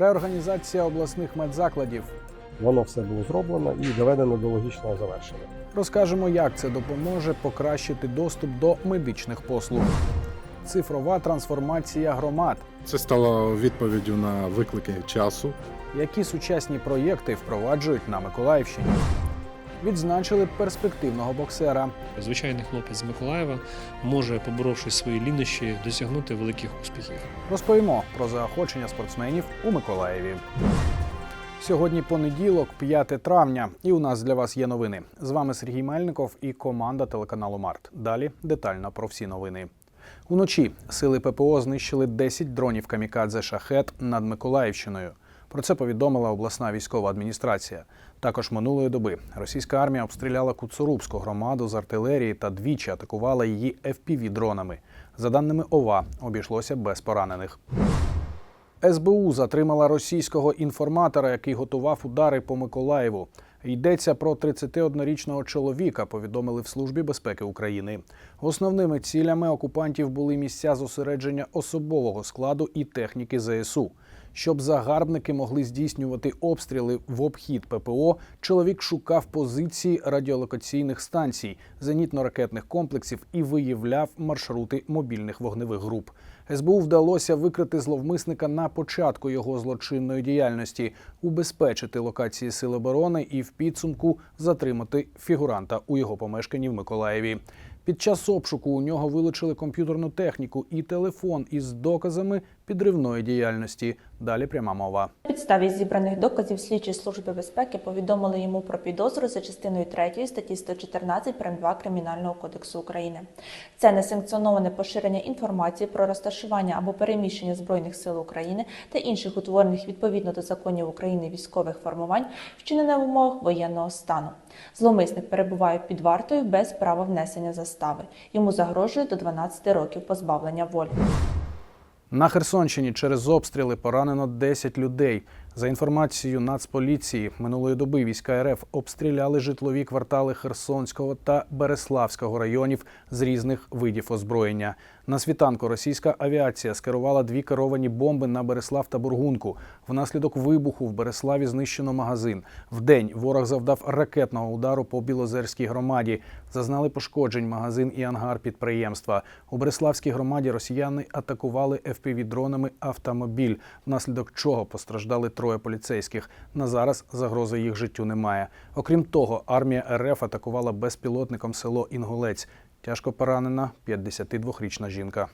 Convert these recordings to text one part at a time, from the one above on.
Реорганізація обласних медзакладів. Воно все було зроблено і доведено до логічного завершення. Розкажемо, як це допоможе покращити доступ до медичних послуг. Цифрова трансформація громад. Це стало відповіддю на виклики часу. Які сучасні проєкти впроваджують на Миколаївщині? Відзначили перспективного боксера. Звичайний хлопець з Миколаєва може, поборовши свої лінощі, досягнути великих успіхів. Розповімо про заохочення спортсменів у Миколаєві. Сьогодні понеділок, 5 травня, і у нас для вас є новини. З вами Сергій Мельников і команда телеканалу Март. Далі детально про всі новини. Уночі сили ППО знищили 10 дронів камікадзе шахет над Миколаївщиною. Про це повідомила обласна військова адміністрація. Також минулої доби російська армія обстріляла Куцурубську громаду з артилерії та двічі атакувала її fpv дронами. За даними ОВА, обійшлося без поранених. СБУ затримала російського інформатора, який готував удари по Миколаєву. Йдеться про 31-річного чоловіка, повідомили в Службі безпеки України. Основними цілями окупантів були місця зосередження особового складу і техніки ЗСУ. Щоб загарбники могли здійснювати обстріли в обхід ППО, чоловік шукав позиції радіолокаційних станцій, зенітно-ракетних комплексів і виявляв маршрути мобільних вогневих груп. СБУ вдалося викрити зловмисника на початку його злочинної діяльності, убезпечити локації Сил оборони і в підсумку затримати фігуранта у його помешканні в Миколаєві. Під час обшуку у нього вилучили комп'ютерну техніку і телефон із доказами підривної діяльності. Далі пряма мова. На підставі зібраних доказів слідчі служби безпеки повідомили йому про підозру за частиною 3 статті 114 прим. 2 Кримінального кодексу України. Це несанкціоноване поширення інформації про розташування або переміщення збройних сил України та інших утворених відповідно до законів України військових формувань, вчинене в умовах воєнного стану. Зловмисник перебуває під вартою без права внесення застави. Йому загрожує до 12 років позбавлення волі. На Херсонщині через обстріли поранено 10 людей. За інформацією Нацполіції, минулої доби війська РФ обстріляли житлові квартали Херсонського та Береславського районів з різних видів озброєння. На світанку російська авіація скерувала дві керовані бомби на Береслав та Бургунку. Внаслідок вибуху в Береславі знищено магазин. Вдень ворог завдав ракетного удару по Білозерській громаді. Зазнали пошкоджень магазин і ангар підприємства. У Береславській громаді росіяни атакували FPV-дронами автомобіль, внаслідок чого постраждали троє поліцейських. На зараз загрози їх життю немає. Окрім того, армія РФ атакувала безпілотником село Інгулець. Тяжко поранена 52-річна жінка.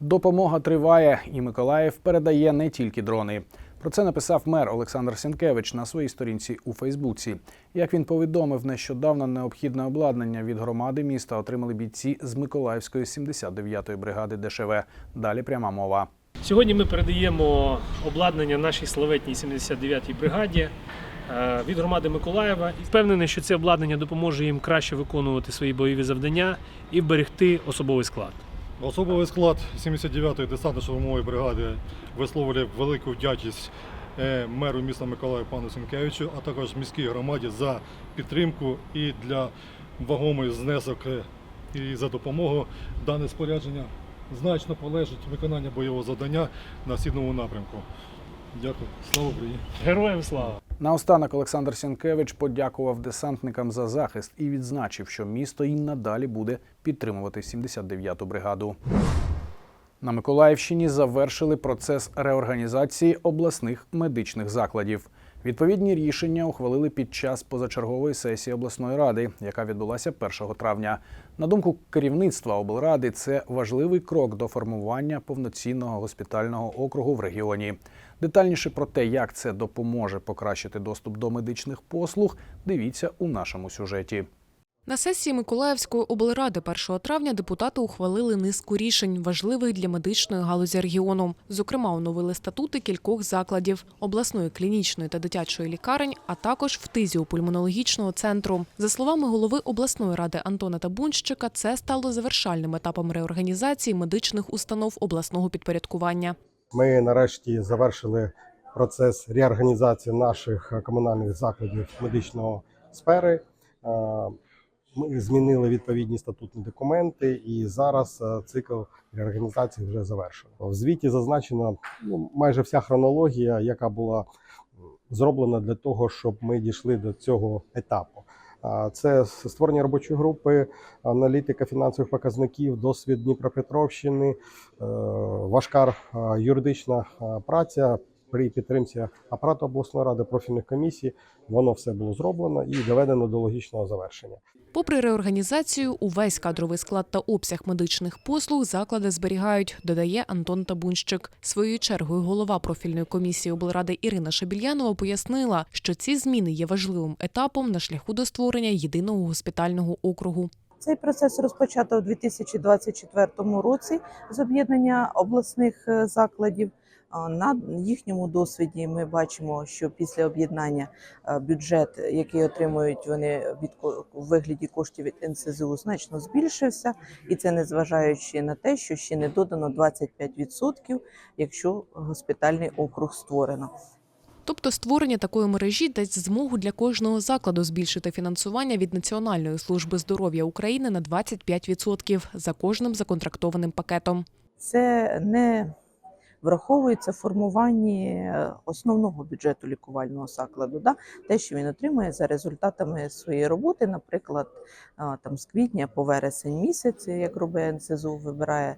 Допомога триває, і Миколаїв передає не тільки дрони. Про це написав мер Олександр Сінкевич на своїй сторінці у Фейсбуці. Як він повідомив, нещодавно необхідне обладнання від громади міста отримали бійці з Миколаївської 79-ї бригади ДШВ. Далі пряма мова. Сьогодні ми передаємо обладнання нашій славетній 79-й бригаді від громади Миколаєва. Впевнений, що це обладнання допоможе їм краще виконувати свої бойові завдання і вберегти особовий склад. Особовий склад 79-ї десантно-штурмової бригади висловлює велику вдячність е, меру міста Миколаїв пану Сінкевичу, а також міській громаді за підтримку і для вагомий знесок е, і за допомогу. Дане спорядження значно полежить виконання бойового завдання на східному напрямку. Дякую. Слава Україні! Героям слава! Наостанок Олександр Сінкевич подякував десантникам за захист і відзначив, що місто і надалі буде підтримувати 79-ту бригаду. На Миколаївщині завершили процес реорганізації обласних медичних закладів. Відповідні рішення ухвалили під час позачергової сесії обласної ради, яка відбулася 1 травня. На думку керівництва облради, це важливий крок до формування повноцінного госпітального округу в регіоні. Детальніше про те, як це допоможе покращити доступ до медичних послуг, дивіться у нашому сюжеті. На сесії Миколаївської облради 1 травня депутати ухвалили низку рішень, важливих для медичної галузі регіону. Зокрема, оновили статути кількох закладів обласної клінічної та дитячої лікарень, а також фтизіопульмонологічного центру. За словами голови обласної ради Антона Табунщика, це стало завершальним етапом реорганізації медичних установ обласного підпорядкування. Ми нарешті завершили процес реорганізації наших комунальних закладів медичної сфери. Ми змінили відповідні статутні документи, і зараз е, цикл реорганізації вже завершено. В звіті зазначена ну, майже вся хронологія, яка була зроблена для того, щоб ми дійшли до цього етапу. Це створення робочої групи, аналітика фінансових показників, досвід Дніпропетровщини, е, важка е, юридична праця при підтримці апарату обласної ради профільних комісій. Воно все було зроблено і доведено до логічного завершення. Попри реорганізацію, увесь кадровий склад та обсяг медичних послуг заклади зберігають, додає Антон Табунщик. Своєю чергою голова профільної комісії облради Ірина Шабільянова пояснила, що ці зміни є важливим етапом на шляху до створення єдиного госпітального округу. Цей процес розпочато у 2024 році з об'єднання обласних е, закладів. На їхньому досвіді ми бачимо, що після об'єднання е, бюджет, який отримують вони від у вигляді коштів від НСЗУ, значно збільшився, і це незважаючи на те, що ще не додано 25%, якщо госпітальний округ створено. Тобто створення такої мережі дасть змогу для кожного закладу збільшити фінансування від Національної служби здоров'я України на 25% за кожним законтрактованим пакетом. це не враховується в формуванні е, основного бюджету лікувального закладу, да? те, що він отримує за результатами своєї роботи, наприклад, там з квітня по вересень місяць, як робить НСЗУ, вибирає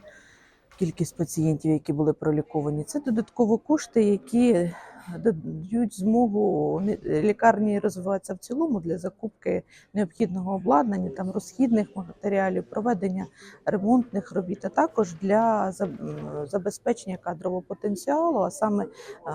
кількість пацієнтів, які були проліковані. Це додаткові кошти, які дають змогу лікарні розвиватися в цілому для закупки необхідного обладнання, там розхідних матеріалів, проведення ремонтних робіт, а також для забезпечення кадрового потенціалу, а саме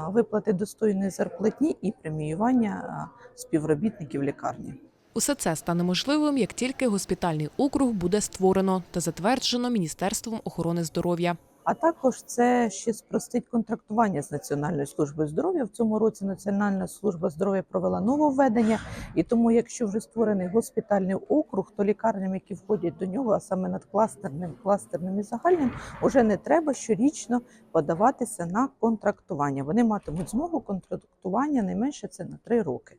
виплати достойної зарплатні і преміювання співробітників лікарні. Усе це стане можливим, як тільки госпітальний округ буде створено та затверджено Міністерством охорони здоров'я. А також це ще спростить контрактування з Національною службою здоров'я. В цьому році Національна служба здоров'я провела нововведення, і тому, якщо вже створений госпітальний округ, то лікарням, які входять до нього, а саме надкластерним, кластерним і загальним, уже не треба щорічно подаватися на контрактування. Вони матимуть змогу контрактування найменше це на три роки.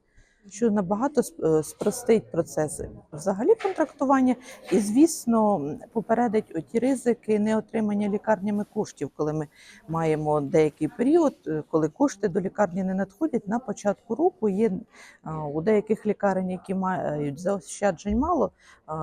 Що набагато е, спростить процеси взагалі контрактування, і звісно попередить оті ризики неотримання лікарнями коштів, коли ми маємо деякий період, е, коли кошти до лікарні не надходять на початку року. Є у деяких лікарень, які мають заощаджень мало,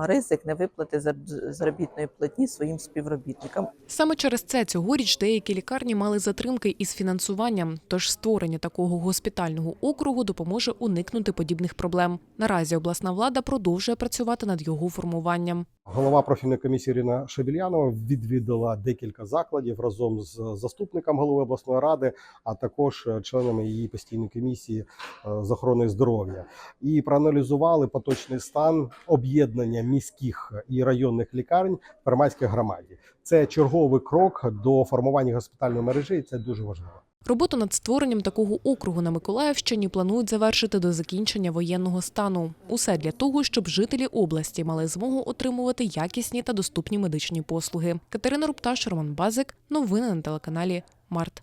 ризик невиплати зар- заробітної платні своїм співробітникам. Саме через це цьогоріч деякі лікарні мали затримки із фінансуванням, тож створення такого госпітального округу допоможе уникнути подібних проблем. Наразі обласна влада продовжує працювати над його формуванням. Голова профільної комісії Ірина Шабільянова відвідала декілька закладів разом з заступником голови обласної ради, а також е, членами її постійної комісії е, з охорони здоров'я, і проаналізували поточний стан об'єднання міських і районних лікарень в Пермайській громаді. Це черговий крок до формування госпітальної мережі, і це дуже важливо. Роботу над створенням такого округу на Миколаївщині планують завершити до закінчення воєнного стану. Усе для того, щоб жителі області мали змогу отримувати якісні та доступні медичні послуги. Катерина Рупташ, Роман Базик. Новини на телеканалі Март.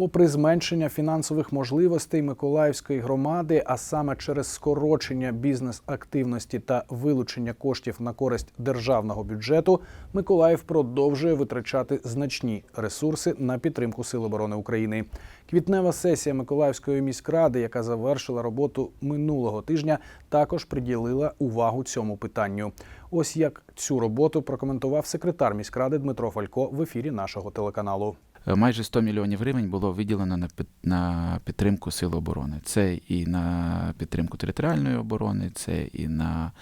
Попри зменшення фінансових можливостей Миколаївської громади, а саме через скорочення бізнес-активності та вилучення коштів на користь державного бюджету, Миколаїв продовжує витрачати значні ресурси на підтримку Сил оборони України. Квітнева сесія Миколаївської міськради, яка завершила роботу минулого тижня, також приділила увагу цьому питанню. Ось як цю роботу прокоментував секретар міськради Дмитро Фалько в ефірі нашого телеканалу. Е, Майже 100 мільйонів гривень було виділено на під- на підтримку Сил оборони. Це і на підтримку територіальної оборони, це і на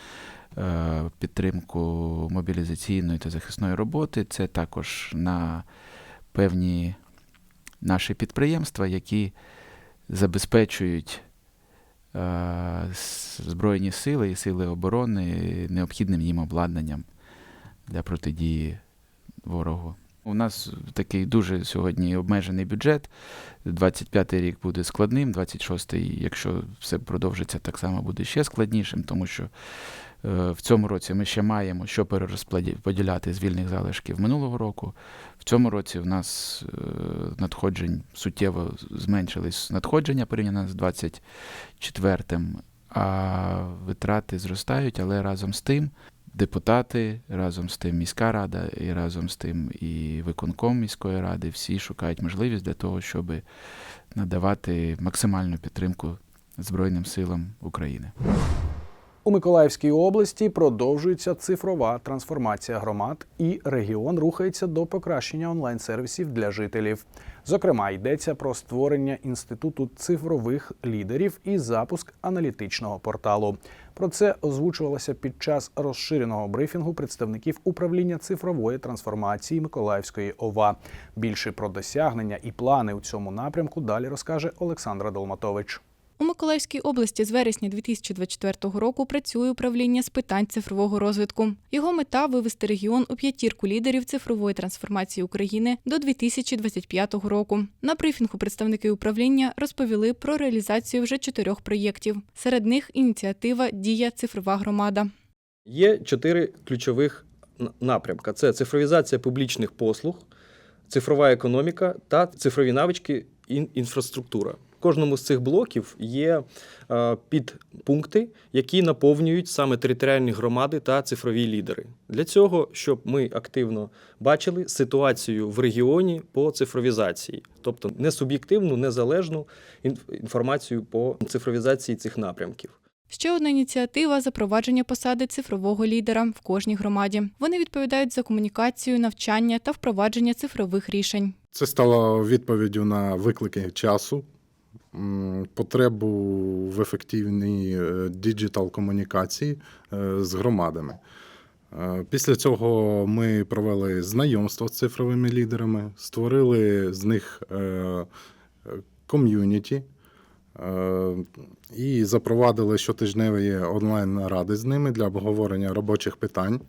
е, підтримку мобілізаційної та захисної роботи, це також на певні наші підприємства, які забезпечують е, Збройні сили і сили оборони необхідним їм обладнанням для протидії ворогу. У нас такий дуже сьогодні обмежений бюджет. 25-й рік буде складним, 26-й, якщо все продовжиться, так само буде ще складнішим, тому що е, в цьому році ми ще маємо що перерозподіляти з вільних залишків минулого року. В цьому році в нас е, надходжень суттєво зменшились надходження порівняно з 24-м, а витрати зростають, але разом з тим депутати, разом з тим міська рада, і разом з тим і виконком міської ради всі шукають можливість для того, щоб надавати максимальну підтримку Збройним силам України. У Миколаївській області продовжується цифрова трансформація громад, і регіон рухається до покращення онлайн-сервісів для жителів. Зокрема, йдеться про створення інституту цифрових лідерів і запуск аналітичного порталу. Про це озвучувалося під час розширеного брифінгу представників управління цифрової трансформації Миколаївської ОВА. Більше про досягнення і плани у цьому напрямку далі розкаже Олександра Долматович. У Миколаївській області з вересня 2024 року працює управління з питань цифрового розвитку. Його мета вивести регіон у п'ятірку лідерів цифрової трансформації України до 2025 року. На брифінгу представники управління розповіли про реалізацію вже чотирьох проєктів. Серед них ініціатива Дія цифрова громада. Є чотири ключових напрямка: це цифровізація публічних послуг, цифрова економіка та цифрові навички інфраструктура. В кожному з цих блоків є е, підпункти, які наповнюють саме територіальні громади та цифрові лідери. Для цього, щоб ми активно бачили ситуацію в регіоні по цифровізації, тобто не суб'єктивну, незалежну інформацію по цифровізації цих напрямків. Ще одна ініціатива запровадження посади цифрового лідера в кожній громаді. Вони відповідають за комунікацію, навчання та впровадження цифрових рішень. Це стало відповіддю на виклики часу, потребу в ефективній е, діджитал комунікації е, з громадами. Е, Після цього ми провели знайомство з цифровими лідерами, створили з них ком'юніті і запровадили щотижневі онлайн-наради з ними для обговорення робочих питань.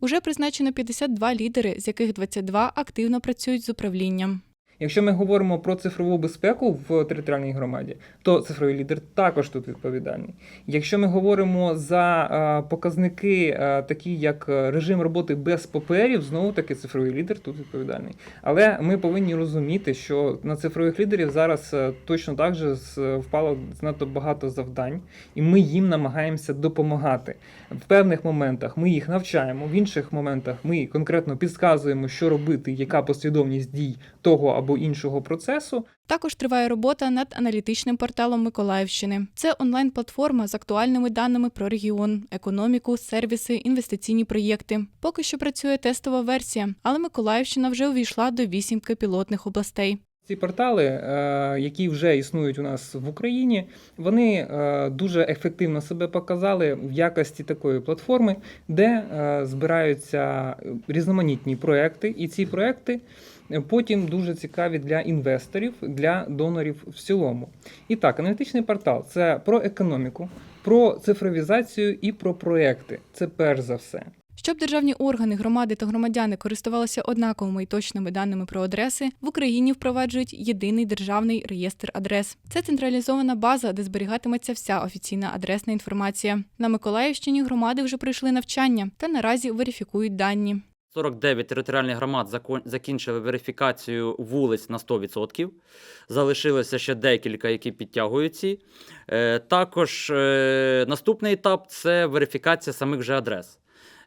Уже призначено 52 лідери, з яких 22 активно працюють з управлінням. Якщо ми говоримо про цифрову безпеку в територіальній громаді, то цифровий лідер також тут відповідальний. Якщо ми говоримо за е, показники, е, такі як режим роботи без паперів, знову таки цифровий лідер тут відповідальний. Але ми повинні розуміти, що на цифрових лідерів зараз е, точно так же впало занадто багато завдань, і ми їм намагаємося допомагати. В певних моментах ми їх навчаємо, в інших моментах ми конкретно підказуємо, що робити, яка послідовність дій того або іншого процесу. Також триває робота над аналітичним порталом Миколаївщини. Це онлайн-платформа з актуальними даними про регіон, економіку, сервіси, інвестиційні проєкти. Поки що працює тестова версія, але Миколаївщина вже увійшла до вісімки пілотних областей. Ці портали, е, які вже існують у нас в Україні, вони е, дуже ефективно себе показали в якості такої платформи, де е, збираються різноманітні проекти, і ці проекти потім дуже цікаві для інвесторів, для донорів в цілому. І так, аналітичний портал це про економіку, про цифровізацію і про проекти. Це перш за все. Щоб державні органи, громади та громадяни користувалися однаковими і точними даними про адреси, в Україні впроваджують єдиний державний реєстр адрес. Це централізована база, де зберігатиметься вся офіційна адресна інформація. На Миколаївщині громади вже пройшли навчання та наразі верифікують дані. 49 територіальних громад закінчили верифікацію вулиць на 100%. Залишилося ще декілька, які підтягують ці. Е, Також е, наступний етап це верифікація самих же адрес.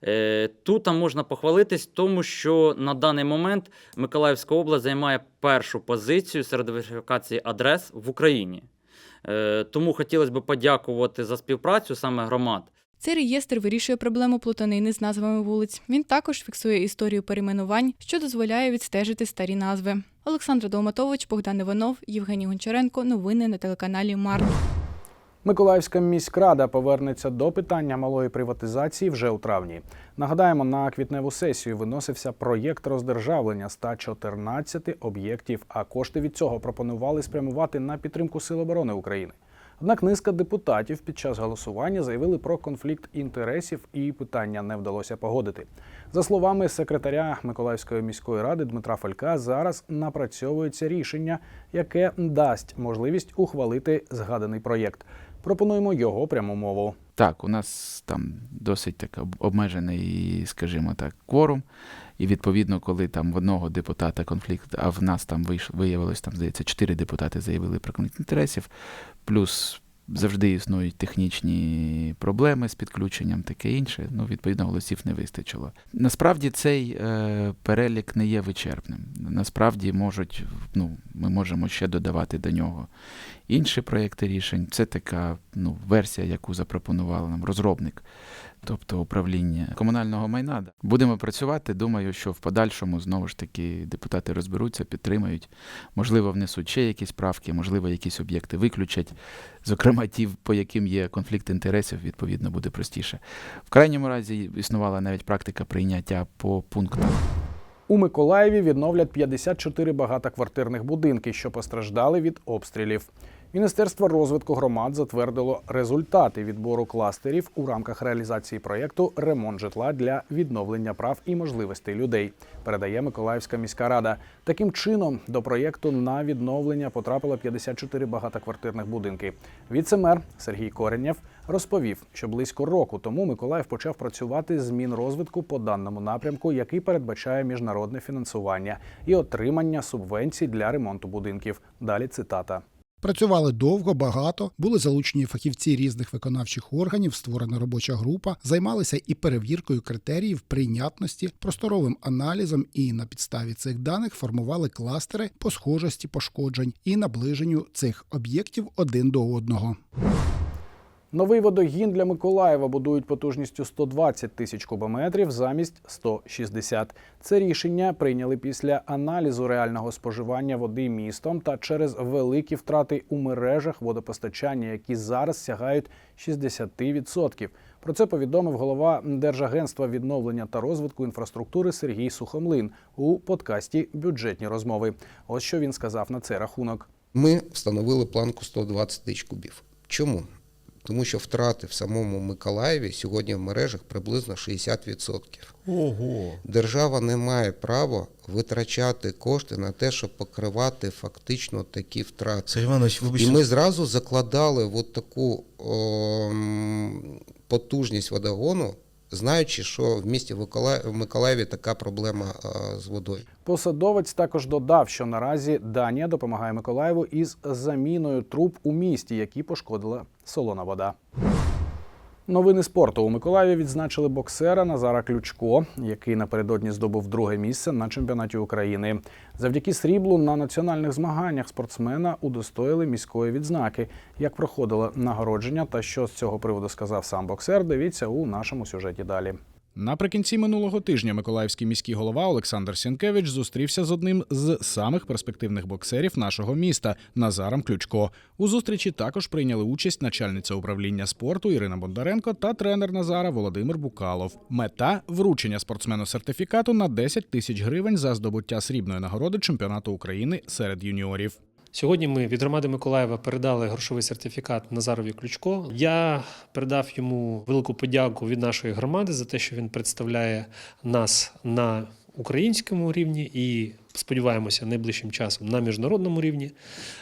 Е, Тут можна похвалитись, тому що на даний момент Миколаївська область займає першу позицію серед верифікації адрес в Україні. Е, Тому хотілося б подякувати за співпрацю саме громад. Цей реєстр вирішує проблему плутанини з назвами вулиць. Він також фіксує історію перейменувань, що дозволяє відстежити старі назви. Олександр Долматович, Богдан Іванов, Євгеній Гончаренко. Новини на телеканалі Март. Миколаївська міськрада повернеться до питання малої приватизації вже у травні. Нагадаємо, на квітневу сесію виносився проєкт роздержавлення 114 об'єктів, а кошти від цього пропонували спрямувати на підтримку Сил оборони України. Однак низка депутатів під час голосування заявили про конфлікт інтересів і питання не вдалося погодити. За словами секретаря Миколаївської міської ради Дмитра Фалька, зараз напрацьовується рішення, яке дасть можливість ухвалити згаданий проєкт. Пропонуємо його пряму мову. Так, у нас там досить так обмежений, скажімо так, кворум. І відповідно, коли там в одного депутата конфлікт, а в нас там вийш- виявилось, там, здається, чотири депутати заявили про конфлікт інтересів, плюс завжди існують технічні проблеми з підключенням, таке інше. Ну, відповідно, голосів не вистачило. Насправді цей е, перелік не є вичерпним. Насправді можуть, ну, ми можемо ще додавати до нього інші проекти рішень. Це така ну, версія, яку запропонував нам розробник, тобто управління комунального майна. Будемо працювати. Думаю, що в подальшому знову ж таки депутати розберуться, підтримають. Можливо, внесуть ще якісь правки, можливо, якісь об'єкти виключать. Зокрема, ті, по яким є конфлікт інтересів, відповідно, буде простіше. В крайньому разі існувала навіть практика прийняття по пунктам. У Миколаєві відновлять 54 багатоквартирних будинки, що постраждали від обстрілів. Міністерство розвитку громад затвердило результати відбору кластерів у рамках реалізації проєкту Ремонт житла для відновлення прав і можливостей людей. Передає Миколаївська міська рада. Таким чином до проєкту на відновлення потрапило 54 багатоквартирних будинки. Віце-мер Сергій Коренєв розповів, що близько року тому Миколаїв почав працювати з Мінрозвитку по даному напрямку, який передбачає міжнародне фінансування і отримання субвенцій для ремонту будинків. Далі цитата. Працювали довго, багато, були залучені фахівці різних виконавчих органів, створена робоча група, займалися і перевіркою критеріїв прийнятності, просторовим аналізом, і на підставі цих даних формували кластери по схожості пошкоджень і наближенню цих об'єктів один до одного. Новий водогін для Миколаєва будують потужністю 120 тисяч кубометрів замість 160. Це рішення прийняли після аналізу реального споживання води містом та через великі втрати у мережах водопостачання, які зараз сягають 60%. Про це повідомив голова Держагентства відновлення та розвитку інфраструктури Сергій Сухомлин у подкасті Бюджетні розмови. Ось що він сказав на цей рахунок. Ми встановили планку 120 тисяч кубів. Чому? Тому що втрати в самому Миколаєві сьогодні в мережах приблизно 60%. Ого. Держава не має права витрачати кошти на те, щоб покривати фактично такі втрати. Сергій Іванович, І ми зразу закладали от таку о, потужність водогону, знаючи, що в місті в Миколаєві така проблема а, з водою. Посадовець також додав, що наразі Данія допомагає Миколаєву із заміною труб у місті, які пошкодила солона вода. Новини спорту у Миколаєві відзначили боксера Назара Ключко, який напередодні здобув друге місце на чемпіонаті України. Завдяки сріблу на національних змаганнях спортсмена удостоїли міської відзнаки. Як проходило нагородження та що з цього приводу сказав сам боксер, дивіться у нашому сюжеті далі. Наприкінці минулого тижня Миколаївський міський голова Олександр Сінкевич зустрівся з одним з самих перспективних боксерів нашого міста Назаром Ключко. У зустрічі також прийняли участь начальниця управління спорту Ірина Бондаренко та тренер Назара Володимир Букалов. Мета вручення спортсмену сертифікату на 10 тисяч гривень за здобуття срібної нагороди чемпіонату України серед юніорів. Сьогодні ми від громади Миколаєва передали грошовий сертифікат Назарові Ключко. Я передав йому велику подяку від нашої громади за те, що він представляє нас на українському рівні і сподіваємося найближчим часом на міжнародному рівні.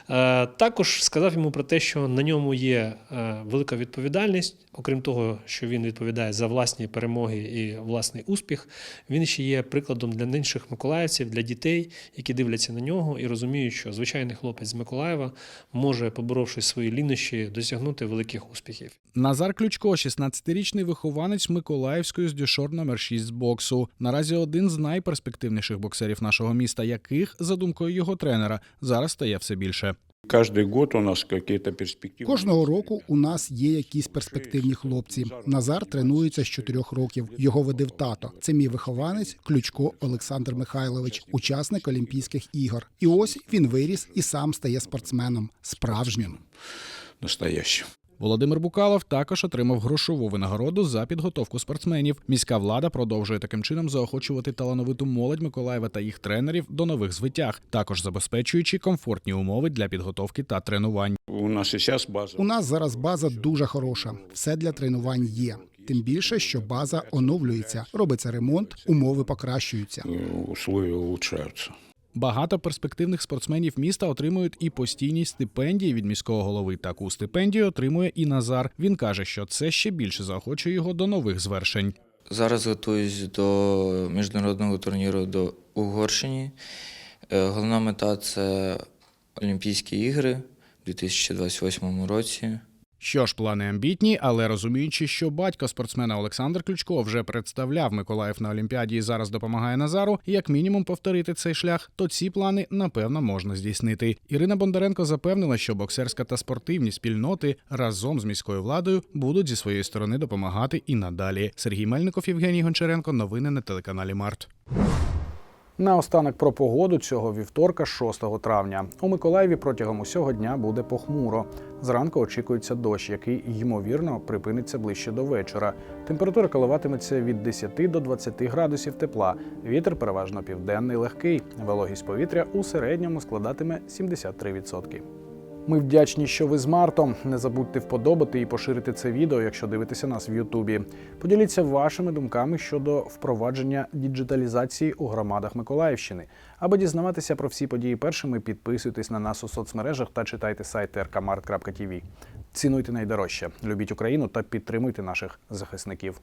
Е, Також сказав йому про те, що на ньому є е, велика відповідальність, окрім того, що він відповідає за власні перемоги і власний успіх. Він ще є прикладом для інших миколаївців, для дітей, які дивляться на нього і розуміють, що звичайний хлопець з Миколаєва може, поборовшись свої лінощі, досягнути великих успіхів. Назар Ключко, 16-річний вихованець Миколаївської з дюшор номер 6 з боксу. Наразі один з найперспективніших боксерів нашого міста, яких, за думкою його тренера, зараз стає все більше. Кожний год у нас якісь перспективи. Кожного року у нас є якісь перспективні хлопці. Назар тренується з чотирьох років. Його ведив тато. Це мій вихованець Ключко Олександр Михайлович, учасник Олімпійських ігор. І ось він виріс і сам стає спортсменом справжнім. Настоящим. Володимир Букалов також отримав грошову винагороду за підготовку спортсменів. Міська влада продовжує таким чином заохочувати талановиту молодь Миколаєва та їх тренерів до нових звитяг, також забезпечуючи комфортні умови для підготовки та тренувань. У нас сейчас база. У нас зараз база дуже хороша. Все для тренувань є. Тим більше, що база оновлюється, робиться ремонт, умови покращуються. э, Условия улучшаются. Багато перспективних спортсменів міста отримують і постійні стипендії від міського голови. Таку стипендію отримує і Назар. Він каже, що це ще більше заохочує його до нових звершень. Зараз готуюсь до міжнародного турніру до Угорщині. Е, Головна мета це Олімпійські ігри у 2028 році. Що ж, плани амбітні, але розуміючи, що батько спортсмена Олександр Ключко вже представляв Миколаїв на Олімпіаді і зараз допомагає Назару, як мінімум повторити цей шлях, то ці плани напевно можна здійснити. Ірина Бондаренко запевнила, що боксерська та спортивні спільноти разом з міською владою будуть зі своєї сторони допомагати і надалі. Сергій Мельников, Євгеній Гончаренко. Новини на телеканалі Март. Наостанок про погоду цього вівторка, 6 травня. У Миколаєві протягом усього дня буде похмуро. Зранку очікується дощ, який ймовірно припиниться ближче до вечора. Температура коливатиметься від 10 до 20 градусів тепла. Вітер переважно південний легкий. Вологість повітря у середньому складатиме 73%. Ми вдячні, що ви з Мартом. Не забудьте вподобати і поширити це відео, якщо дивитеся нас в Ютубі. Поділіться вашими думками щодо впровадження діджиталізації у громадах Миколаївщини. Аби дізнаватися про всі події першими, підписуйтесь на нас у соцмережах та читайте сайт rkmart.tv. Цінуйте найдорожче, любіть Україну та підтримуйте наших захисників.